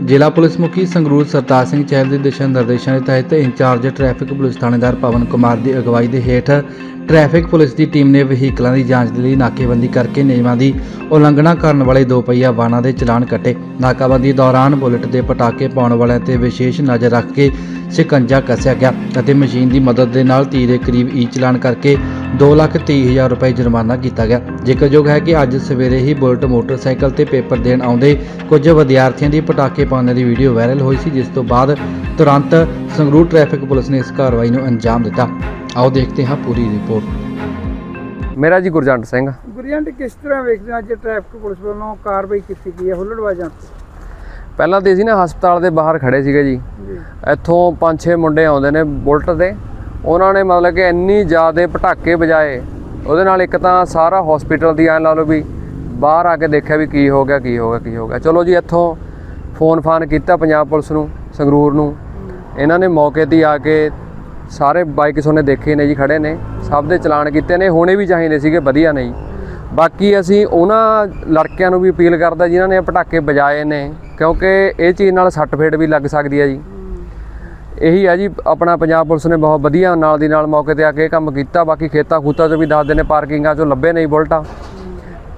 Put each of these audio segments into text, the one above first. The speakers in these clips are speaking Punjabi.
ਜ਼ਿਲ੍ਹਾ ਪੁਲਿਸ ਮੁਖੀ ਸੰਗਰੂਰ ਸਰਤਾਜ ਸਿੰਘ ਚਹਿਲ ਦੇ ਦਿਸ਼ਾ ਨਿਰਦੇਸ਼ਾਂ ਦੇ ਤਹਿਤ ਇੰਚਾਰਜ ਟ੍ਰੈਫਿਕ ਪੁਲਿਸ ਥਾਣੇਦਾਰ ਪਵਨ ਕੁਮਾਰ ਦੀ ਅਗਵਾਈ ਦੇ ਹੇਠ ਟ੍ਰੈਫਿਕ ਪੁਲਿਸ ਦੀ ਟੀਮ ਨੇ ਵਹੀਕਲਾਂ ਦੀ ਜਾਂਚ ਲਈ ਨਾਕੇਬੰਦੀ ਕਰਕੇ ਨਿਯਮਾਂ ਦੀ ਉਲੰਘਣਾ ਕਰਨ ਵਾਲੇ ਦੋ ਪਹੀਆ ਵਾਹਨਾਂ ਦੇ ਚਲਾਨ ਕੱਟੇ। ਨਾਕਾਬੰਦੀ ਦੌਰਾਨ ਬੁਲਟ ਦੇ ਪਟਾਕੇ ਪਾਉਣ ਵਾਲਿਆਂ ਤੇ ਵਿਸ਼ੇਸ਼ ਨਜ਼ਰ ਰੱਖ ਕੇ ਸ਼ਿਕੰਜਾ ਕੱਸਿਆ ਗਿਆ ਅਤੇ ਮਸ਼ੀਨ ਦੀ ਮਦਦ ਦੇ ਨਾਲ 30 ਦੇ ਕਰੀਬ ਈ ਚਲਾਨ ਕਰਕੇ 233000 ਰੁਪਏ ਜੁਰਮਾਨਾ ਕੀਤਾ ਗਿਆ। ਜ਼ਿਕਰਯੋਗ ਹੈ ਕਿ ਅੱਜ ਸਵੇਰੇ ਹੀ ਬੁਲਟ, ਮੋਟਰਸਾਈਕਲ ਤੇ ਪੇਪਰ ਦੇਣ ਆਉਂਦੇ ਕੁਝ ਵਿਦਿਆਰਥੀਆਂ ਦੀ ਪਟਾਕੇ ਪਾਉਣ ਦੀ ਵੀਡੀਓ ਵਾਇਰਲ ਹੋਈ ਸੀ, ਜਿਸ ਤੋਂ ਬਾਅਦ ਤੁਰੰਤ ਸੰਗਰੂਰ ਟ੍ਰੈਫਿਕ ਪੁਲਿਸ ਨੇ ਇਸ ਕਾਰਵਾਈ ਨੂੰ ਅੰਜਾਮ ਦਿੱਤਾ। ਆਓ ਦੇਖਦੇ ਹਾਂ ਪੂਰੀ ਰਿਪੋਰਟ। ਮੇਰਾ ਜੀ ਗੁਰਜੰਟ ਸਿੰਘ। ਗੁਰਿਆਂਟ ਕਿਸ ਤਰ੍ਹਾਂ ਵੇਖਦੇ ਹੋ ਅੱਜ ਟ੍ਰੈਫਿਕ ਪੁਲਿਸ ਵੱਲੋਂ ਕਾਰਵਾਈ ਕੀਤੀ ਗਈ ਹੈ ਹੁੱਲੜਬਾਜ਼ਾਂ ਤੇ? ਪਹਿਲਾਂ ਤੇ ਅਸੀਂ ਨਾ ਹਸਪਤਾਲ ਦੇ ਬਾਹਰ ਖੜੇ ਸੀਗੇ ਜੀ। ਇੱਥੋਂ ਪੰਜ ਛੇ ਮੁੰਡੇ ਆਉਂਦੇ ਨੇ ਬੁਲਟ ਤੇ। ਉਹਨਾਂ ਨੇ ਮਤਲਬ ਕਿ ਇੰਨੀ ਜ਼ਿਆਦੇ ਪਟਾਕੇ ਵਜਾਏ। ਉਹਦੇ ਨਾਲ ਇੱਕ ਤਾਂ ਸਾਰਾ ਹਸਪੀਟਲ ਦੀ ਐਂ ਲਾ ਲਓ ਵੀ ਬਾਹਰ ਆ ਕੇ ਦੇਖਿਆ ਵੀ ਕੀ ਹੋ ਗਿਆ ਕੀ ਹੋ ਗਿਆ ਕੀ ਹੋ ਗਿਆ। ਚਲੋ ਜੀ ਇੱਥੋਂ ਫੋਨ ਫਾਨ ਕੀਤਾ ਪੰਜਾਬ ਪੁਲਿਸ ਨੂੰ ਸੰਗਰੂਰ ਨੂੰ। ਇਹਨਾਂ ਨੇ ਮੌਕੇ ਤੇ ਆ ਕੇ ਸਾਰੇ ਬਾਈਕ ਸੋਨੇ ਦੇਖੇ ਨੇ ਜੀ, ਖੜੇ ਨੇ। ਸਭ ਦੇ ਚਲਾਨ ਕੀਤੇ ਨੇ, ਹੋਣੇ ਵੀ ਚਾਹੀਦੇ ਸੀਗੇ, ਵਧੀਆ ਨੇ ਜੀ। ਬਾਕੀ ਅਸੀਂ ਉਹਨਾਂ ਲੜਕਿਆਂ ਨੂੰ ਵੀ ਅਪੀਲ ਕਰਦਾ ਜਿਨ੍ਹਾਂ ਨੇ ਪਟਾਕੇ ਵਜਾਏ ਨੇ, ਕਿਉਂਕਿ ਇਹ ਚੀਜ਼ ਨਾਲ ਸੱਟ ਫੇਟ ਵੀ ਲੱਗ ਸਕਦੀ ਹੈ ਜੀ। ਇਹੀ ਆ ਜੀ, ਆਪਣਾ ਪੰਜਾਬ ਪੁਲਿਸ ਨੇ ਬਹੁਤ ਵਧੀਆ ਨਾਲ ਦੀ ਨਾਲ ਮੌਕੇ ਤੇ ਆ ਕੇ ਕੰਮ ਕੀਤਾ। ਬਾਕੀ ਖੇਤਾਂ ਖੂਤਾਂ 'ਚੋਂ ਵੀ ਦੱਸਦੇ ਨੇ, ਪਾਰਕਿੰਗਾਂ 'ਚੋਂ ਲੱਭੇ ਨਹੀਂ ਬੁਲਟਾਂ।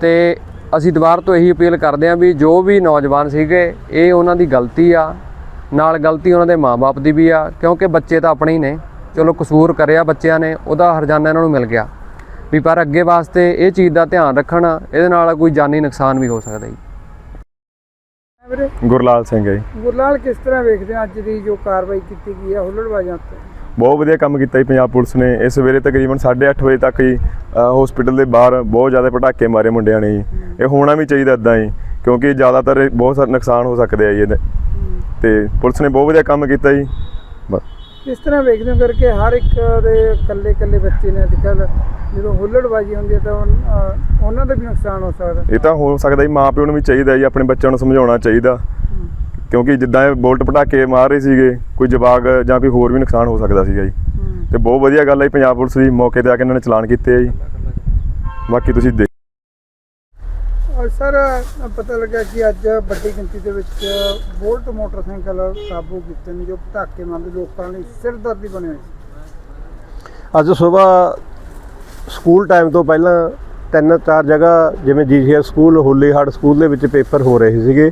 ਤੇ ਅਸੀਂ ਦੁਬਾਰ ਤੋਂ ਇਹੀ ਅਪੀਲ ਕਰਦੇ ਹਾਂ ਵੀ ਜੋ ਵੀ ਨੌਜਵਾਨ ਸੀਗੇ, ਇਹ ਉਹਨਾਂ ਦੀ ਗਲਤੀ ਆ। ਨਾਲ ਗਲਤੀ ਉਹਨਾਂ ਦੇ ਮਾਪੇ ਦੀ ਵੀ ਆ, ਕਿਉਂਕਿ ਬੱਚੇ ਤਾਂ ਆਪਣੇ ਹੀ ਨੇ। ਚਲੋ ਕਸੂਰ ਕਰਿਆ ਬੱਚਿਆਂ ਨੇ ਉਹਦਾ ਹਰਜਾਨਾ ਇਹਨਾਂ ਨੂੰ ਮਿਲ ਗਿਆ। ਵੀ ਪਰ ਅੱਗੇ ਵਾਸਤੇ ਇਹ ਚੀਜ਼ ਦਾ ਧਿਆਨ ਰੱਖਣ ਇਹਦੇ ਨਾਲ ਕੋਈ ਜਾਨੀ ਨੁਕਸਾਨ ਵੀ ਹੋ ਸਕਦਾ ਜੀ। ਗੁਰਲਾਲ ਸਿੰਘ ਹੈ ਜੀ। ਗੁਰਲਾਲ ਕਿਸ ਤਰ੍ਹਾਂ ਵੇਖਦੇ ਅੱਜ ਦੀ ਜੋ ਕਾਰਵਾਈ ਕੀਤੀ ਗਈ ਹੈ ਹੁੱਲੜਬਾਜ਼ਾਂ ਤੇ ਬਹੁਤ ਵਧੀਆ ਕੰਮ ਕੀਤਾ ਜੀ ਪੰਜਾਬ ਪੁਲਿਸ ਨੇ। ਇਸ ਸਵੇਰੇ ਤਕਰੀਬਨ 8:30 ਵਜੇ ਤੱਕ ਹੀ ਹਸਪੀਟਲ ਦੇ ਬਾਹਰ ਬਹੁਤ ਜ਼ਿਆਦਾ ਪਟਾਕੇ ਮਾਰੇ ਮੁੰਡਿਆਂ ਨੇ ਜੀ। ਇਹ ਹੋਣਾ ਵੀ ਚਾਹੀਦਾ ਇਦਾਂ ਹੀ ਕਿਉਂਕਿ ਜ਼ਿਆਦਾਤਰ ਬਹੁਤ ਸਾਰੇ ਨੁਕਸਾਨ ਹੋ ਸਕਦੇ ਆ ਜੀ ਇਹਦੇ। ਤੇ ਪੁਲਿਸ ਨੇ ਬਹੁਤ ਵਧੀਆ ਕੰਮ ਕੀਤਾ ਜੀ। ਬਸ। ਕਿਸ ਤਰ੍ਹਾਂ ਵੇਖਦੇ ਹੋ ਕਰਕੇ ਹਰ ਇੱਕ ਦੇ ਇਕੱਲੇ ਇਕੱਲੇ ਬੱਚੇ ਨੇ ਅੱਜ ਕੱਲ ਜਦੋਂ ਹੁੱਲੜਬਾਜ਼ੀ ਹੁੰਦੀ ਹੈ ਤਾਂ ਉਨ- ਉਹਨਾਂ ਦਾ ਵੀ ਨੁਕਸਾਨ ਹੋ ਸਕਦਾ। ਇਹ ਤਾਂ ਹੋ ਸਕਦਾ ਜੀ ਮਾਂ ਪਿਓ ਨੂੰ ਵੀ ਚਾਹੀਦਾ ਜੀ ਆਪਣੇ ਬੱਚਿਆਂ ਨੂੰ ਸਮਝਾਉਣਾ ਚਾਹੀਦਾ। ਕਿਉਂਕਿ ਜਿੱਦਾਂ ਇਹ ਬੋਲਟ ਪਟਾਕੇ ਮਾਰ ਰਹੇ ਸੀਗੇ ਕੋਈ ਜਵਾਗ ਜਾਂ ਕੋਈ ਹੋਰ ਵੀ ਨੁਕਸਾਨ ਹੋ ਸਕਦਾ ਸੀਗਾ ਜੀ। ਹੂੰ। ਤੇ ਬਹੁਤ ਵਧੀਆ ਗੱਲ ਹੈ ਜੀ ਪੰਜਾਬ ਪੁਲਿਸ ਦੀ ਮੌਕੇ ਤੇ ਆ ਕੇ ਇਹਨਾਂ ਨੇ ਚਲਾਨ ਕੀਤੇ ਆ ਜੀ। ਬਾਕੀ ਤੁਸੀਂ ਦੇਖ ਸਰ ਪਤਾ ਲੱਗਾ ਕਿ ਅੱਜ ਵੱਡੀ ਗਿਣਤੀ ਦੇ ਵਿੱਚ ਬੋਲਟ ਮੋਟਰਸਾਈਕਲ ਕਾਬੂ ਕੀਤੇ ਨੇ, ਜੋ ਪਟਾਕੇ ਮਾਰਦੇ ਲੋਕਾਂ ਲਈ ਸਿਰਦਰਦੀ ਬਣੇ ਹੋਏ ਸੀ। ਅੱਜ ਸਵੇਰ ਸਕੂਲ ਟਾਈਮ ਤੋਂ ਪਹਿਲਾਂ ਤਿੰਨ ਚਾਰ ਜਗ੍ਹਾ, ਜਿਵੇਂ ਜੀਸੀਐਸ ਸਕੂਲ ਹੋਲੀਹਾਰਡ ਸਕੂਲ ਦੇ ਵਿੱਚ ਪੇਪਰ ਹੋ ਰਹੇ ਸੀਗੇ।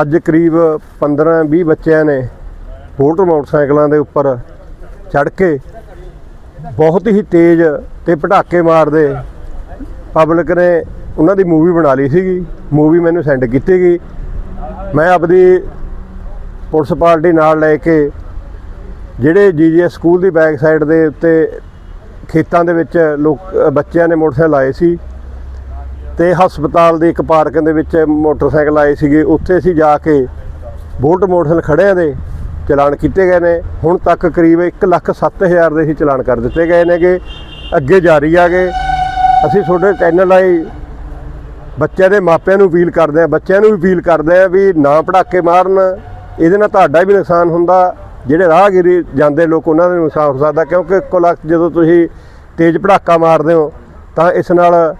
ਅੱਜ ਕਰੀਬ 15-20 ਬੱਚਿਆਂ ਨੇ ਬੋਲਟ ਮੋਟਰਸਾਈਕਲਾਂ ਦੇ ਉੱਪਰ ਚੜ੍ਹ ਕੇ ਬਹੁਤ ਹੀ ਤੇਜ਼ ਤੇ ਪਟਾਕੇ ਮਾਰਦੇ ਪਬਲਿਕ ਨੇ ਉਹਨਾਂ ਦੀ ਮੂਵੀ ਬਣਾ ਲਈ ਸੀਗੀ। ਮੂਵੀ ਮੈਨੂੰ ਸੈਂਡ ਕੀਤੀ ਗਈ। ਮੈਂ ਆਪਦੀ ਪੁਲਿਸ ਪਾਰਟੀ ਨਾਲ ਲੈ ਕੇ ਜਿਹੜੇ ਜੀਜੀਐਸ ਸਕੂਲ ਦੀ ਬੈਕ ਸਾਈਡ ਦੇ ਉੱਤੇ ਖੇਤਾਂ ਦੇ ਵਿੱਚ ਲੋਕ, ਬੱਚਿਆਂ ਨੇ ਮੋਟਰਸਾਈਕਲ ਲਾਏ ਸੀ ਤੇ ਹਸਪਤਾਲ ਦੀ ਇੱਕ ਪਾਰਕ ਦੇ ਵਿੱਚ ਮੋਟਰਸਾਈਕਲ ਲਾਏ ਸੀਗੇ। ਉੱਥੇ ਅਸੀਂ ਜਾ ਕੇ ਬੋਲਟ ਮੋਟਰਸਾਈਕਲ ਖੜਿਆਂ ਦੇ ਚਲਾਨ ਕੀਤੇ ਗਏ ਨੇ। ਹੁਣ ਤੱਕ ਕਰੀਬ 107000 ਦੇ ਹੀ ਚਲਾਨ ਕਰ ਦਿੱਤੇ ਗਏ ਨੇਗੇ। ਅੱਗੇ ਜਾਰੀ ਆਗੇ ਅਸੀਂ ਤੁਹਾਡੇ ਚੈਨਲ ਆਈ ਬੱਚਿਆਂ ਦੇ ਮਾਪਿਆਂ ਨੂੰ ਅਪੀਲ ਕਰਦੇ ਆ, ਬੱਚਿਆਂ ਨੂੰ ਵੀ ਅਪੀਲ ਕਰਦੇ ਆ ਵੀ ਨਾ ਪੜਾਕੇ ਮਾਰਨ, ਇਹਦੇ ਨਾਲ ਤੁਹਾਡਾ ਵੀ ਨੁਕਸਾਨ ਹੁੰਦਾ। ਜਿਹੜੇ ਰਾਹਗੀਰੀ ਜਾਂਦੇ ਲੋਕ, ਉਹਨਾਂ ਦਾ ਨੁਕਸਾਨ ਹੋ ਸਕਦਾ, ਕਿਉਂਕਿ ਇੱਕੋ ਲੱਖ ਜਦੋਂ ਤੁਸੀਂ ਤੇਜ਼ ਪੜਾਕਾ ਮਾਰਦੇ ਹੋ, ਤਾਂ ਇਸ ਨਾਲ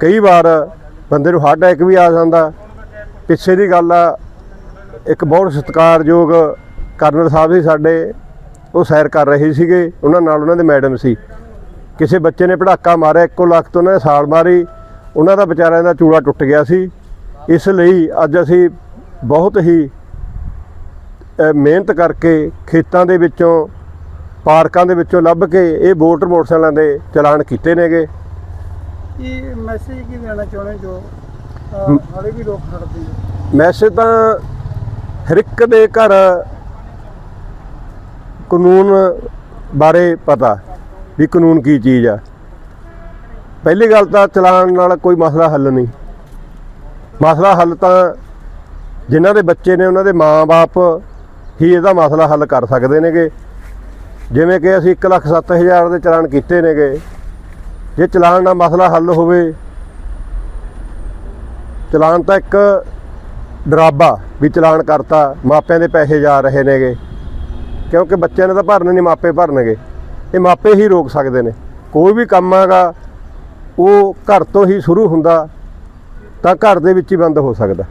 ਕਈ ਵਾਰ ਬੰਦੇ ਨੂੰ ਹਾਰਟ ਅਟੈਕ ਵੀ ਆ ਜਾਂਦਾ। ਪਿੱਛੇ ਦੀ ਗੱਲ ਆ, ਇੱਕ ਬਹੁਤ ਸਤਿਕਾਰਯੋਗ ਕਰਨਲ ਸਾਹਿਬ ਸੀ ਸਾਡੇ, ਉਹ ਸੈਰ ਕਰ ਰਹੇ ਸੀਗੇ, ਉਹਨਾਂ ਨਾਲ ਉਹਨਾਂ ਦੇ ਮੈਡਮ ਸੀ। ਕਿਸੇ ਬੱਚੇ ਨੇ ਪੜਾਕਾ ਮਾਰਿਆ, ਇੱਕੋ ਲੱਖ ਤੋਂ ਉਹਨਾਂ ਨੇ ਸਾਲ ਮਾਰੀ ਉਹਨਾਂ ਦਾ ਵਿਚਾਰਿਆਂ ਦਾ ਚੂੜਾ ਟੁੱਟ ਗਿਆ ਸੀ। ਇਸ ਲਈ ਅੱਜ ਅਸੀਂ ਬਹੁਤ ਹੀ ਮਿਹਨਤ ਕਰਕੇ ਖੇਤਾਂ ਦੇ ਵਿੱਚੋਂ ਪਾਰਕਾਂ ਦੇ ਵਿੱਚੋਂ ਲੱਭ ਕੇ ਇਹ ਬੋਟ ਮੋਟਰਸਾਈਕਲਾਂ ਦੇ ਚਲਾਨ ਕੀਤੇ ਨੇਗੇ। ਕੀ ਮੈਸੇਜ ਕੀ ਦੇਣਾ ਚਾਹੁੰਦੇ ਜੋ ਹਾਲੇ ਵੀ ਲੋਕ ਖੜਦੇ ਨੇ ਮੈਸੇਜ ਤਾਂ ਹਰ ਇੱਕ ਦੇ ਘਰ ਕਾਨੂੰਨ ਬਾਰੇ ਪਤਾ ਵੀ ਕਾਨੂੰਨ ਕੀ ਚੀਜ਼ ਆ। ਪਹਿਲੀ ਗੱਲ ਤਾਂ ਚਲਾਨ ਨਾਲ ਕੋਈ ਮਸਲਾ ਹੱਲ ਨਹੀਂ। ਮਸਲਾ ਹੱਲ ਤਾਂ ਜਿਨ੍ਹਾਂ ਦੇ ਬੱਚੇ ਨੇ ਉਹਨਾਂ ਦੇ ਮਾਪੇ ਹੀ ਇਹਦਾ ਮਸਲਾ ਹੱਲ ਕਰ ਸਕਦੇ ਨੇਗੇ। ਜਿਵੇਂ ਕਿ ਅਸੀਂ 1,07,000 ਦੇ ਚਲਾਨ ਕੀਤੇ ਨੇਗੇ। ਜੇ ਚਲਾਨ ਦਾ ਮਸਲਾ ਹੱਲ ਹੋਵੇ ਚਲਾਨ ਤਾਂ ਇੱਕ ਡਰਾਬਾ ਵੀ ਚਲਾਨ ਕਰਤਾ ਮਾਪਿਆਂ ਦੇ ਪੈਸੇ ਜਾ ਰਹੇ ਨੇਗੇ। ਕਿਉਂਕਿ ਬੱਚਿਆਂ ਨੇ ਤਾਂ ਭਰਨੇ ਨਹੀਂ ਮਾਪੇ ਭਰਨਗੇ। ਇਹ ਮਾਪੇ ਹੀ ਰੋਕ ਸਕਦੇ ਨੇ। ਕੋਈ ਵੀ ਕੰਮ ਹੈਗਾ ਉਹ ਘਰ ਤੋਂ ਹੀ ਸ਼ੁਰੂ ਹੁੰਦਾ ਤਾਂ ਘਰ ਦੇ ਵਿੱਚ ਹੀ ਬੰਦ ਹੋ ਸਕਦਾ।